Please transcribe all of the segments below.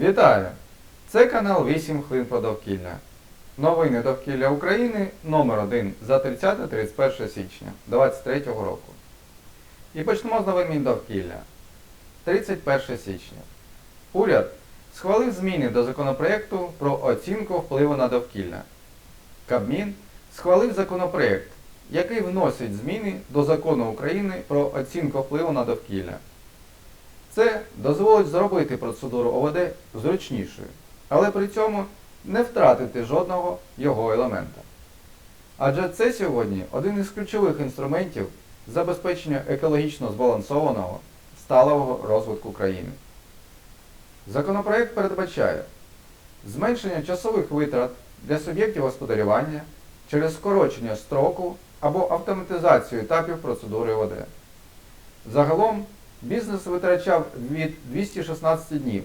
Вітаю! Це канал 8 хвилин про довкілля. Новини довкілля України номер 1 за 30-31 січня 2023 року. І почнемо з новин Міндовкілля. 31 січня. Уряд схвалив зміни до законопроекту про оцінку впливу на довкілля. Кабмін схвалив законопроект, який вносить зміни до закону України про оцінку впливу на довкілля. Це дозволить зробити процедуру ОВД зручнішою, але при цьому не втратити жодного його елемента. Адже це сьогодні один із ключових інструментів забезпечення екологічно збалансованого сталого розвитку країни. Законопроект передбачає зменшення часових витрат для суб'єктів господарювання через скорочення строку або автоматизацію етапів процедури ОВД. Загалом бізнес витрачав від 216 днів,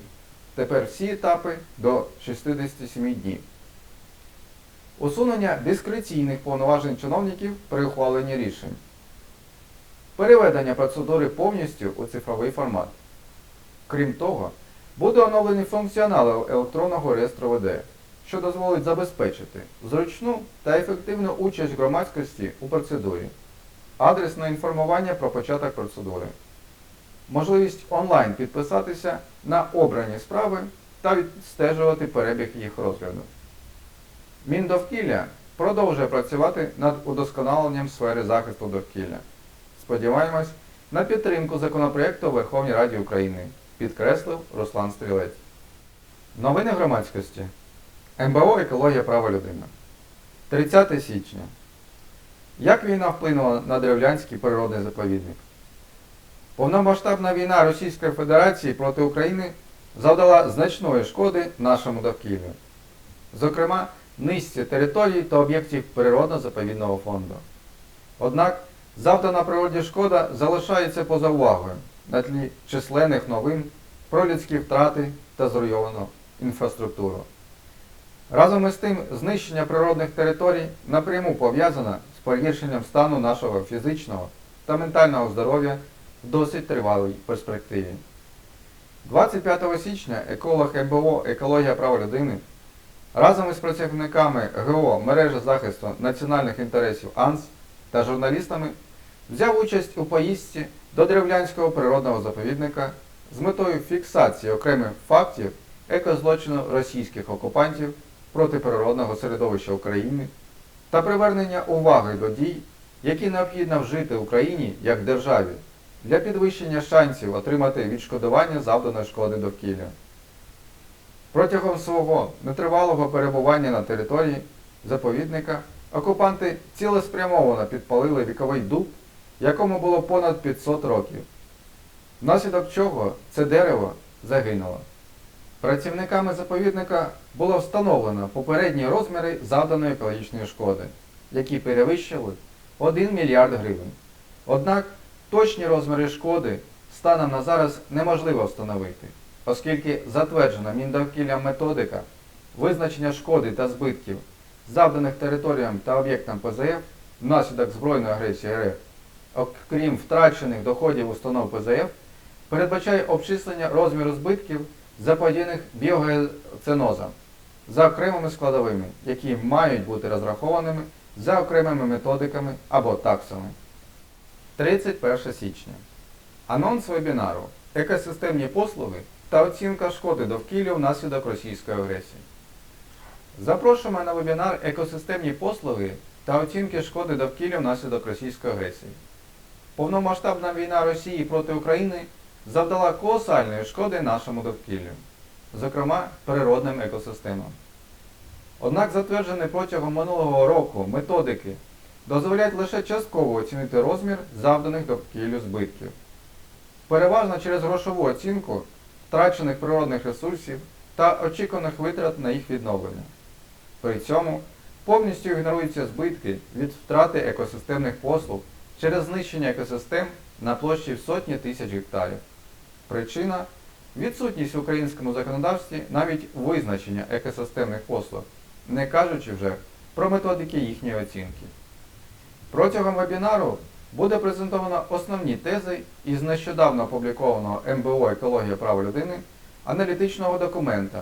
тепер всі етапи до 67 днів. Усунення дискреційних повноважень чиновників при ухваленні рішень. Переведення процедури повністю у цифровий формат. Крім того, буде оновлений функціонал електронного реєстру ВД, що дозволить забезпечити зручну та ефективну участь громадськості у процедурі, адресне інформування про початок процедури, можливість онлайн підписатися на обрані справи та відстежувати перебіг їх розгляду. Міндовкілля продовжує працювати над удосконаленням сфери захисту довкілля. Сподіваємось на підтримку законопроекту у Верховній Раді України, підкреслив Руслан Стрілець. Новини громадськості. МБО Екологія права людини. 30 січня. Як війна вплинула на Древлянський природний заповідник? Повномасштабна війна Російської Федерації проти України завдала значної шкоди нашому довкіллю. Зокрема, низці територій та об'єктів природно-заповідного фонду. Однак завдана природі шкода залишається поза увагою на тлі численних новин про людські втрати та зруйновану інфраструктуру. Разом із тим, знищення природних територій напряму пов'язано з погіршенням стану нашого фізичного та ментального здоров'я в досить тривалій перспективі. 25 січня еколог МБО Екологія прав людини разом із працівниками ГО мережі захисту національних інтересів АНС та журналістами взяв участь у поїздці до Древлянського природного заповідника з метою фіксації окремих фактів екозлочину російських окупантів проти природного середовища України та привернення уваги до дій, які необхідно вжити Україні як державі для підвищення шансів отримати відшкодування завданої шкоди довкілля. Протягом свого нетривалого перебування на території заповідника окупанти цілеспрямовано підпалили віковий дуб, якому було понад 500 років. Внаслідок чого це дерево загинуло. Працівниками заповідника було встановлено попередні розміри завданої екологічної шкоди, які перевищили 1 мільярд гривень. Однак точні розміри шкоди станом на зараз неможливо встановити, оскільки затверджена Міндовкіллям методика визначення шкоди та збитків, завданих територіям та об'єктам ПЗФ внаслідок збройної агресії РФ, окрім втрачених доходів установ ПЗФ, передбачає обчислення розміру збитків заподіяних біогеценозом за окремими складовими, які мають бути розрахованими за окремими методиками або таксами. 31 січня. Анонс вебінару Екосистемні послуги та оцінка шкоди довкілля внаслідок російської агресії. Запрошуємо на вебінар Екосистемні послуги та оцінки шкоди довкілля внаслідок російської агресії. Повномасштабна війна Росії проти України завдала колосальної шкоди нашому довкіллю, зокрема природним екосистемам. Однак затверджені протягом минулого року методики дозволяють лише частково оцінити розмір завданих довкіллю збитків. Переважно через грошову оцінку втрачених природних ресурсів та очікуваних витрат на їх відновлення. При цьому повністю ігноруються збитки від втрати екосистемних послуг через знищення екосистем на площі в сотні тисяч гектарів. Причина відсутність в українському законодавстві навіть визначення екосистемних послуг, не кажучи вже про методики їхньої оцінки. Протягом вебінару буде презентовано основні тези із нещодавно опублікованого МБО Екологія права людини аналітичного документа,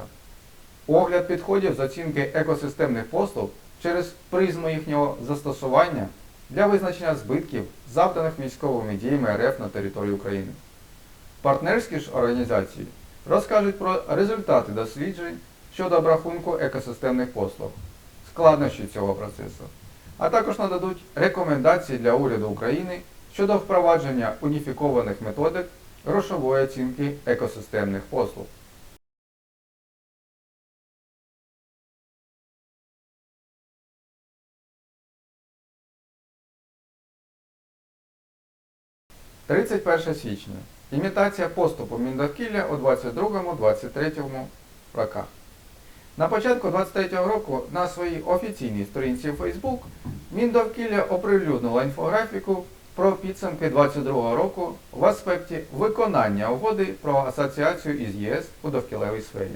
огляд підходів з оцінки екосистемних послуг через призму їхнього застосування для визначення збитків, завданих військовими діями РФ на території України. Партнерські ж організації розкажуть про результати досліджень щодо обрахунку екосистемних послуг, складнощі цього процесу, а також нададуть рекомендації для уряду України щодо впровадження уніфікованих методик грошової оцінки екосистемних послуг. – 31 січня. Імітація поступу Міндовкілля у 22-23 роках. На початку 23-го року на своїй офіційній сторінці Facebook Міндовкілля оприлюднила інфографіку про підсумки 22-го року в аспекті виконання угоди про асоціацію із ЄС у довкілевій сфері.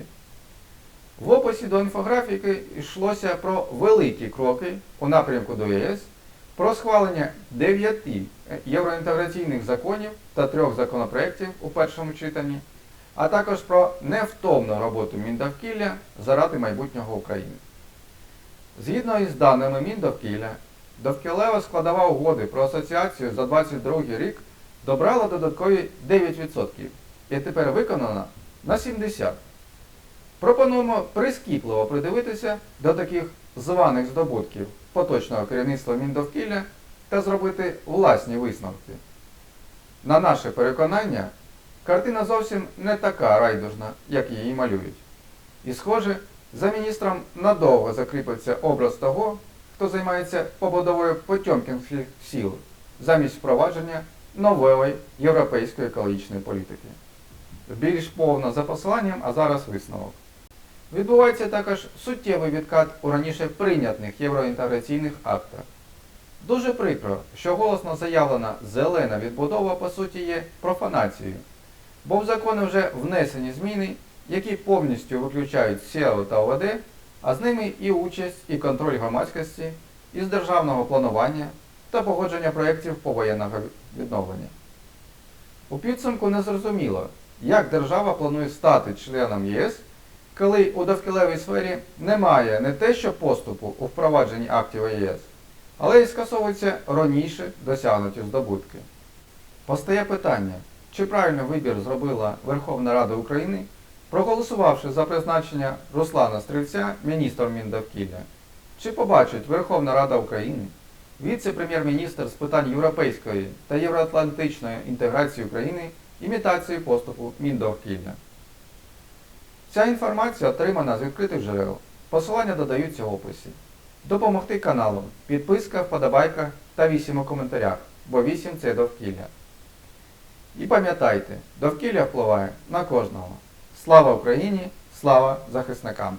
В описі до інфографіки йшлося про великі кроки у напрямку до ЄС, про схвалення дев'яти євроінтеграційних законів та трьох законопроєктів у першому читанні, а також про невтомну роботу Міндовкілля заради майбутнього України. Згідно із даними Міндовкілля, довкілева складова угоди про асоціацію за 22 рік добрала додаткові 9% і тепер виконана на 70%. Пропонуємо прискіпливо придивитися до таких званих здобутків поточного керівництва Міндовкілля та зробити власні висновки. На наше переконання, картина зовсім не така райдужна, як її малюють. І схоже, за міністром надовго закріпиться образ того, хто займається побудовою потьомкінських сіл замість впровадження нової європейської екологічної політики. Більш повно за посиланням, а зараз висновок. Відбувається також суттєвий відкат у раніше прийнятних євроінтеграційних актах. Дуже прикро, що голосно заявлена зелена відбудова по суті є профанацією, бо в закони вже внесені зміни, які повністю виключають СЕО та ОВД, а з ними і участь, і контроль громадськості із державного планування та погодження проєктів повоєнного відновлення. У підсумку не зрозуміло, як держава планує стати членом ЄС, коли у довкілевій сфері немає не те, що поступу у впровадженні актів ЄС, але й скасовуються раніше досягнуті здобутки. Постає питання, чи правильно вибір зробила Верховна Рада України, проголосувавши за призначення Руслана Стрільця міністром Міндовкілля, чи побачить Верховна Рада України, віце-прем'єр-міністр з питань європейської та євроатлантичної інтеграції України імітацію поступу Міндовкілля. Ця інформація отримана з відкритих джерел. Посилання додаються в описі. Допомогти каналу. Підписка, вподобайка та 8 у коментарях, бо 8 це довкілля. І пам'ятайте, довкілля впливає на кожного. Слава Україні! Слава захисникам!